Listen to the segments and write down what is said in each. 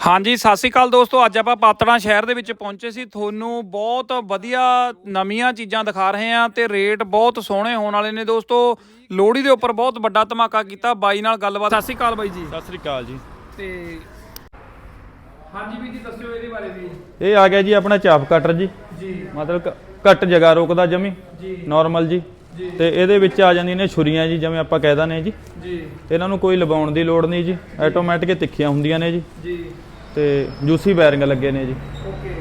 ਹਾਂਜੀ ਸਤਿ ਸ਼੍ਰੀ ਅਕਾਲ ਦੋਸਤੋ। ਅੱਜ ਆਪਾਂ ਪਾਤੜਾਂ ਸ਼ਹਿਰ ਦੇ ਵਿੱਚ ਪਹੁੰਚੇ ਸੀ। ਤੁਹਾਨੂੰ ਬਹੁਤ ਵਧੀਆ ਨਵੀਆਂ ਚੀਜ਼ਾਂ ਦਿਖਾ ਰਹੇ ਹਾਂ ਤੇ ਰੇਟ ਬਹੁਤ ਸੋਹਣੇ ਹੋਣ ਵਾਲੇ ਨੇ ਦੋਸਤੋ। ਲੋਹੜੀ ਦੇ ਉੱਪਰ ਬਹੁਤ ਵੱਡਾ ਧਮਾਕਾ ਕੀਤਾ। ਬਾਈ ਨਾਲ ਗੱਲਬਾਤ। ਸਤਿ ਸ਼੍ਰੀ ਅਕਾਲ ਬਾਈ ਜੀ। ਸਤਿ ਸ੍ਰੀ ਅਕਾਲ ਜੀ। ਤੇ ਹਾਂਜੀ ਵੀ ਜੀ ਦੱਸਿਓ ਇਹਦੇ ਬਾਰੇ ਵੀ। ਇਹ ਆ ਗਿਆ ਜੀ ਆਪਣਾ ਚਾਪ ਕਟਰ ਜੀ। ਜੀ। ਮਤਲਬ ਘੱਟ ਜਗ੍ਹਾ ਰੋਕਦਾ ਜਮੀ। ਜੀ। ਨਾਰਮਲ ਜੀ। ਤੇ ਇਹਦੇ ਵਿੱਚ ਆ ਜਾਂਦੀਆਂ ਨੇ ਛੁਰੀਆਂ ਜੀ ਜਿਵੇਂ ਆਪਾਂ ਕਹਿ ਦਿੰਦੇ ਜੀ। ਜੀ। ਇਹਨਾਂ ਨੂੰ ਕੋਈ ਲਵਾਉਣ ਦੀ ਲੋੜ ਨਹੀਂ ਜੀ। ਆਟੋਮੈਟਿਕ ਤਿੱਖੀਆਂ ਹੁੰਦੀਆਂ ਨੇ ਜੀ। ਜੀ। ਤੇ ਜੂਸੀ ਬੈਰਿੰਗ ਲੱਗੇ ਨੇ ਜੀ।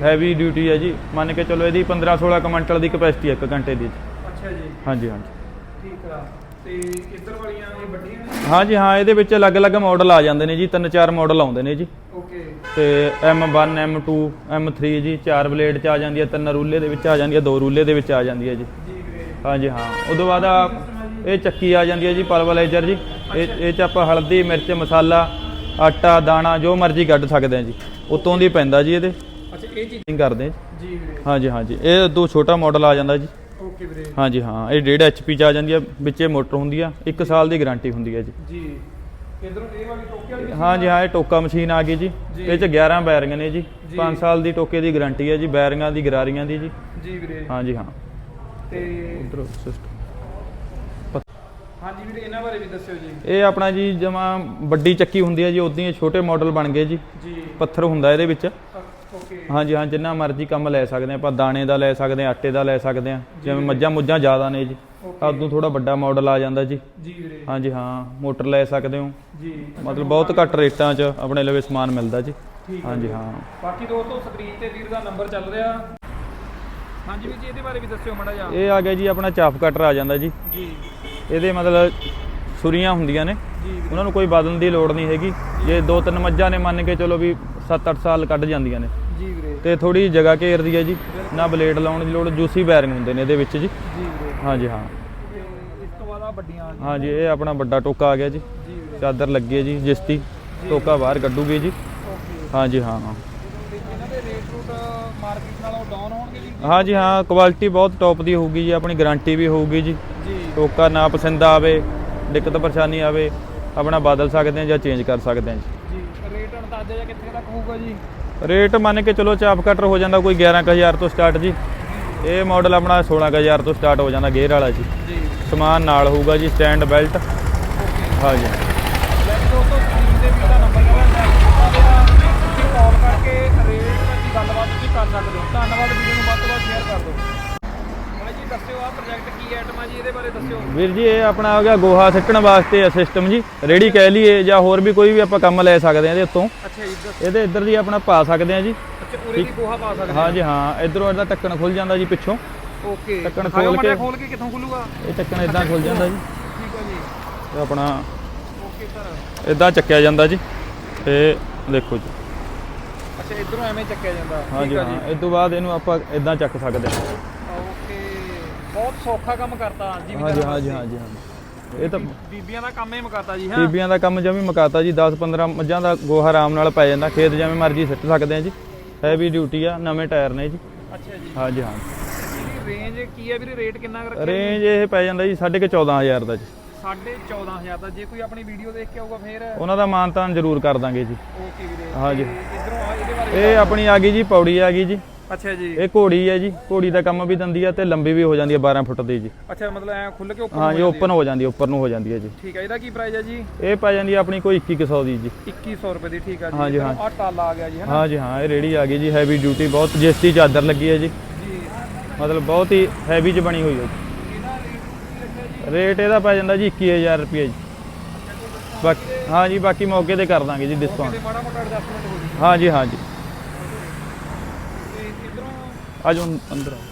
ਹੈਵੀ ਡਿਊਟੀ ਹੈ ਜੀ। ਮੰਨ ਕੇ ਚਲੋ ਇਹਦੀ 15 16 ਕੁਇੰਟਲ ਦੀ ਕਪੈਸਿਟੀ ਹੈ ਇੱਕ ਘੰਟੇ ਦੀ। ਅੱਛਾ ਜੀ। ਹਾਂਜੀ ਹਾਂਜੀ। ਠੀਕ ਆ। ਤੇ ਇੱਧਰ ਵਾਲੀਆਂ ਇਹ ਵੱਡੀਆਂ ਨੇ? ਹਾਂਜੀ ਹਾਂ ਇਹਦੇ ਵਿੱਚ ਅਲੱਗ-ਅਲੱਗ ਮਾਡਲ ਆ ਜਾਂਦੇ ਨੇ ਜੀ। ਤਿੰਨ ਚਾਰ ਮਾਡਲ ਆਉਂਦੇ ਨੇ ਜੀ। ਓਕੇ ਤੇ M1 M2 M3 ਜੀ। ਚਾਰ ਬਲੇਡ ਚ ਆ ਜਾਂਦੀ ਹੈ ਤਿੰਨ ਰੂਲੇ ਦੇ ਵਿੱਚ ਆ ਜਾਂਦੀ ਹੈ ਦੋ ਰੂਲੇ ਦੇ ਵਿੱਚ ਆ ਜਾਂਦੀ ਹੈ ਜੀ। ਹਾਂਜੀ ਹਾਂ। ਉਦੋਂ ਬਾਅਦ ਇਹ ਚੱਕੀ ਆ ਜਾਂਦੀ ਹੈ ਜੀ ਪਲਵਲਾਈਜ਼ਰ ਜੀ। ਇਹ ਇਹ ਚ ਆਪਾਂ ਹਲਦੀ ਮਿਰਚ ਮਸਾਲਾ ਆਟਾ ਦਾਣਾ ਜੋ ਮਰਜ਼ੀ ਕੱਢ ਸਕਦੇ ਆ ਜੀ। ਉਤੋਂ ਦੀ ਪੈਂਦਾ ਜੀ ਇਹਦੇ। ਅੱਛਾ ਇਹ ਚੀਜ਼ ਨਹੀਂ ਕਰਦੇ ਆ ਜੀ। ਜੀ ਵੀਰੇ। ਹਾਂਜੀ ਹਾਂਜੀ। ਇਹ ਦੋ ਛੋਟਾ ਮਾਡਲ ਆ ਜਾਂਦਾ ਜੀ। ਓਕੇ ਵੀਰੇ। ਹਾਂਜੀ ਹਾਂ। ਇਹ 1.5 HP ਚ ਆ ਜਾਂਦੀ ਹੈ ਵਿੱਚੇ ਮੋਟਰ ਹੁੰਦੀ ਆ। 1 ਸਾਲ ਦੀ ਗਾਰੰਟੀ ਹੁੰਦੀ ਹੈ ਜੀ। ਜੀ। ਇਧਰੋਂ ਇਹ ਵਾਲੀ ਟੋਕੇ ਵਾਲੀ ਹਾਂਜੀ ਹਾਂ ਇਹ ਟੋਕਾ ਮਸ਼ੀਨ ਆ ਗਈ ਜੀ। ਜੀ। ਇਹ ਚ 11 ਬੈਰਿੰਗ ਨੇ ਜੀ। ਜੀ। 5 ਸਾਲ ਦੀ ਟੋਕੇ ਦੀ ਗਾਰੰਟੀ ਹੈ ਜੀ ਬੈਰਿੰਗਾਂ ਦੀ ਗਰਾਰੀਆਂ ਦੀ ਜੀ। ਜੀ ਵੀਰੇ। ਹਾਂਜੀ ਹਾਂ। ਤੇ ਉਧਰ ਸਿਸਟਮ ਹਾਂਜੀ ਵੀਰੇ ਇਹਨਾਂ ਬਾਰੇ ਵੀ ਦੱਸਿਓ ਜੀ। ਇਹ ਆਪਣਾ ਜੀ ਜਮਾ ਵੱਡੀ ਚੱਕੀ ਹੁੰਦੀ ਹੈ ਜੀ ਉਦੋਂ ਹੀ ਛੋਟੇ ਮਾਡਲ ਬਣ ਗਏ ਜੀ। ਜੀ। ਪੱਥਰ ਹੁੰਦਾ ਇਹਦੇ ਵਿੱਚ। ਓਕੇ ਹਾਂਜੀ ਹਾਂ ਜਿੰਨਾ ਮਰਜ਼ੀ ਕੰਮ ਲੈ ਸਕਦੇ ਆ ਆਪਾਂ ਦਾਣੇ ਦਾ ਲੈ ਸਕਦੇ ਆ ਆਟੇ ਦਾ ਲੈ ਸਕਦੇ ਆ ਜਿਵੇਂ ਮੱਝਾਂ ਮੁੱਝਾਂ ਜ਼ਿਆਦਾ ਨੇ ਜੀ। ਉਦੋਂ ਥੋੜਾ ਵੱਡਾ ਮਾਡਲ ਆ ਜਾਂਦਾ ਜੀ। ਜੀ ਵੀਰੇ। ਹਾਂਜੀ ਹਾਂ ਮੋਟਰ ਲੈ ਸਕਦੇ ਹੋ। ਜੀ। ਮਤਲਬ ਬਹੁਤ ਘੱਟ ਰੇਟਾਂ 'ਚ ਆਪਣੇ ਲਵੇ ਸਮਾਨ ਮਿਲਦਾ ਜੀ। ਹਾਂਜੀ ਹਾਂ। ਬਾਕੀ ਦੋਸਤੋ ਸਕਰੀਨ ਤੇ ਵੀਰ ਦਾ ਨੰਬਰ ਚੱਲ ਰਿਹਾ। ਹਾਂਜੀ ਵੀਰ ਜੀ ਇਹਦੇ ਬਾਰੇ ਵੀ ਦੱਸਿਓ ਮਾੜਾ ਜਿਹਾ। ਇਹ ਆ ਗਿਆ ਜੀ ਆਪਣਾ ਚਾਪ ਕਟਰ ਆ ਜਾਂਦਾ ਜੀ। ਜੀ। ਇਹਦੇ ਮਤਲਬ ਛੁਰੀਆਂ ਹੁੰਦੀਆਂ ਨੇ। ਉਹਨਾਂ ਨੂੰ ਕੋਈ ਬਦਲਣ ਦੀ ਲੋੜ ਨਹੀਂ ਹੈਗੀ। ਜੇ ਦੋ ਤਿੰਨ ਮੱਝਾਂ ਨੇ ਮੰਨ ਕੇ ਚਲੋ ਵੀ 7-8 ਸਾਲ ਕੱਢ ਜਾਂਦੀਆਂ ਨੇ। ਜੀ ਵੀਰੇ। ਤੇ ਥੋੜੀ ਜਗ੍ਹਾ ਘੇਰਦੀ ਹੈ ਜੀ ਨਾ ਬਲੇਡ ਲਾਉਣ ਦੀ ਲੋੜ ਜੂਸੀ ਬੈਰਿੰਗ ਹੁੰਦੇ ਨੇ ਇਹਦੇ ਵਿੱਚ ਜੀ। ਜੀ ਵੀਰੇ। ਹਾਂਜੀ ਹਾਂ। ਤੇ ਇਸ ਤੋਂ ਬਾਅਦ ਆ ਵੱਡੀਆਂ ਆ ਗਈਆਂ। ਹਾਂਜੀ ਇਹ ਆਪਣਾ ਵੱਡਾ ਟੋਕਾ ਆ ਗਿਆ ਜੀ। ਚਾਦਰ ਲੱਗੀ ਹੈ ਜੀ ਜਿਸਤੀ। ਟੋਕਾ ਬਾਹਰ ਕੱਢੂਗੀ ਜੀ। ਹਾਂਜੀ ਹਾਂ ਤੇ ਇਹਨਾਂ ਦੇ ਰੇਟ ਰੂਟ ਮਾਰਕੀਟ ਨਾਲੋਂ ਡਾਊਨ ਹੋਣਗੇ ਜੀ? ਹਾਂਜੀ ਹਾਂ ਕੁਆਲਿਟੀ ਬਹੁਤ ਟੌਪ ਦੀ ਹੋਊਗੀ ਜੀ ਆਪਣੀ ਗਾਰੰਟੀ ਵੀ ਹੋਊਗੀ ਜੀ। ਟੋਕਾ ਨਾ ਪਸੰਦ ਆਵੇ ਦਿੱਕਤ ਪਰੇਸ਼ਾਨੀ ਆਵੇ ਆਪਣਾ ਬਦਲ ਸਕਦੇ ਆ ਜਾਂ ਚੇਂਜ ਕਰ ਸਕਦੇ ਆ ਜੀ। ਰੇਟ ਅੰਦਾਜ਼ਾ ਜਾਂ ਕਿੱਥੇ ਤੱਕ ਹੋਊਗਾ ਜੀ? ਰੇਟ ਮੰਨ ਕੇ ਚਲੋ ਚਾਪ ਕਟਰ ਹੋ ਜਾਂਦਾ ਕੋਈ 11000 ਤੋਂ ਸਟਾਰਟ ਜੀ। ਇਹ ਮਾਡਲ ਆਪਣਾ 16000 ਤੋਂ ਸਟਾਰਟ ਹੋ ਜਾਂਦਾ ਗੇਅਰ ਵਾਲਾ ਜੀ। ਜੀ। ਸਮਾਨ ਨਾਲ ਹੋਊਗਾ ਜੀ ਸਟੈਂਡ ਬੈਲਟ ਹਾਂਜੀ। ਦੱਸਿਓ ਆ ਪ੍ਰੋਜੈਕਟ ਕੀ ਆਈਟਮ ਆ ਜੀ ਇਹਦੇ ਬਾਰੇ ਦੱਸਿਓ। ਵੀਰ ਜੀ ਇਹ ਆਪਣਾ ਹੋ ਗਿਆ ਗੋਹਾ ਸਿੱਟਣ ਵਾਸਤੇ ਸਿਸਟਮ ਜੀ। ਰੇੜੀ ਕਹਿ ਲਈਏ ਜਾਂ ਹੋਰ ਵੀ ਕੋਈ ਵੀ ਆਪਾਂ ਕੰਮ ਲੈ ਸਕਦੇ ਆ ਇਹਦੇ ਉੱਤੋਂ। ਅੱਛਾ ਜੀ ਦੱਸ ਇਹਦੇ ਇੱਧਰ ਦੀ ਆਪਣਾ ਪਾ ਸਕਦੇ ਆ ਜੀ। ਅੱਛਾ ਉਰੇ ਦੀ ਗੋਹਾ ਪਾ ਸਕਦੇ ਹਾਂਜੀ ਹਾਂ ਇਧਰੋਂ ਇਹਦਾ ਢੱਕਣ ਖੁੱਲ ਜਾਂਦਾ ਜੀ ਪਿੱਛੋਂ। ਓਕੇ। ਆਇਓ ਖੋਲ ਕੇ- ਖੋਲ ਕੇ ਕਿੱਥੋਂ ਖੁੱਲੂਗਾ? ਇਹ ਢੱਕਣ ਇਦਾਂ ਖੁੱਲ ਜਾਂਦਾ ਜੀ। ਠੀਕ ਹੈ ਜੀ। ਆਪਣਾ ਓਕੇ ਸਰ। ਇਦਾਂ ਚੱਕਿਆ ਜਾਂਦਾ ਜੀ। ਤੇ ਦੇਖੋ ਜੀ। ਅੱਛਾ ਇਧਰੋਂ ਐਵੇਂ ਚੱਕਿਆ ਜਾਂਦਾ। ਠੀਕ ਆ ਹਾਂ। ਇਸ ਤੋਂ ਬਾਅਦ ਇਹਨੂੰ ਆਪਾਂ ਇਦਾਂ ਚੱਕ ਸਕਦੇ ਹਾਂ ਬਹੁਤ ਸੌਖਾ ਕੰਮ ਕਰਤਾ ਜੀ ਹਾਂਜੀ ਹਾਂਜੀ ਹਾਂਜੀ ਹਾਂਜੀ। ਇਹ ਤਾਂ ਬੀਬੀਆਂ ਦਾ ਕੰਮ ਹੀ ਮੁਕਾਤਾ ਜੀ ਹਾਂ। ਬੀਬੀਆਂ ਦਾ ਕੰਮ ਜਮੀ ਮੁਕਾਤਾ ਜੀ 10 15 ਮੱਝਾਂ ਦਾ ਗੋਹਾ ਆਰਾਮ ਨਾਲ ਪੈ ਜਾਂਦਾ ਖੇਤ ਜਿਵੇਂ ਮਰਜ਼ੀ ਸਿੱਟ ਸਕਦੇ ਆ ਜੀ। ਹੈਵੀ ਡਿਊਟੀ ਆ ਨਵੇਂ ਟਾਇਰ ਨੇ ਜੀ। ਅੱਛਾ ਜੀ। ਹਾਂਜੀ ਹਾਂ ਰੇਂਜ ਕੀ ਹੈ ਵੀਰੇ? ਰੇਟ ਕਿੰਨਾ ਕੁ ਰੱਖਿਆ ਰੇਂਜ ਇਹ ਪੈ ਜਾਂਦਾ ਜੀ 14500 ਦਾ ਜੀ। ਸਾਢੇ 14000 ਦਾ। ਜੇ ਕੋਈ ਆਪਣੀ ਵੀਡੀਓ ਦੇਖ ਕੇ ਆਊਗਾ ਫੇਰ? ਉਹਨਾਂ ਦਾ ਮਾਨਤਾਨ ਜ਼ਰੂਰ ਕਰ ਦਾਂਗੇ ਜੀ। ਓਕੇ ਵੀਰੇ। ਹਾਂਜੀ। ਇਧਰੋਂ ਆ ਇਹਦੇ ਬਾਰੇ ਇਹ ਆਪਣੀ ਆ ਗਈ ਜੀ ਪੌੜੀ ਆ ਗਈ ਜੀ। ਅੱਛਾ ਜੀ। ਇਹ ਘੋੜੀ ਹੈ ਜੀ ਘੋੜੀ ਦਾ ਕੰਮ ਵੀ ਦਿੰਦੀ ਆ ਤੇ ਲੰਬੀ ਵੀ ਹੋ ਜਾਂਦੀ ਹੈ 12 ਫੁੱਟ ਦੀ ਜੀ। ਅੱਛਾ ਮਤਲਬ ਐ ਖੁੱਲ ਕੇ ਉੱਪਰ ਹਾਂ ਜੀ ਓਪਨ ਹੋ ਜਾਂਦੀ ਉੱਪਰ ਨੂੰ ਹੋ ਜਾਂਦੀ ਹੈ ਜੀ। ਠੀਕ ਹੈ ਇਹਦਾ ਕੀ ਪ੍ਰਾਈਸ ਹੈ ਜੀ? ਇਹ ਪੈ ਜਾਂਦੀ ਆਪਣੀ ਕੋਈ 2100 ਦੀ ਜੀ। 2100 ਰੁਪਏ ਦੀ ਠੀਕ ਹੈ ਜੀ ਹਾਂ। ਆ ਟਾਲਾ ਆ ਗਿਆ ਜੀ ਹਨਾ? ਹਾਂ ਜੀ ਹਾਂ ਇਹ ਰੇੜੀ ਆ ਗਈ ਜੀ ਹੈਵੀ ਡਿਊਟੀ ਬਹੁਤ ਜਿਸਤੀ ਚਾਦਰ ਲੱਗੀ ਹੈ ਜੀ। ਜੀ। ਮਤਲਬ ਬਹੁਤ ਹੀ ਹੈਵੀ ਚ ਬਣੀ ਹੋਈ ਹੈ ਜੀ। ਰੇਟ ਇਹਦਾ ਪੈ ਜਾਂਦਾ ਜੀ 21000 ਰੁਪਏ ਜੀ। ਬਾਕੀ ਹਾਂ ਜੀ ਬਾਕੀ ਮੌਕੇ ਤੇ ਕਰ ਦਾਂਗੇ ਜੀ ਡਿਸਕਾਊਂਟ ਤੇ ਮਾੜਾ ਮੋਟਾ ਐਡਜਸਟਮੈਂਟ ਹੋ ਜੀ। ਹਾਂ ਜੀ ਹਾਂ ਜੀ। ਤੇ ਇਧਰੋਂ ਆਜੋ ਅੰਦਰ ਆਓ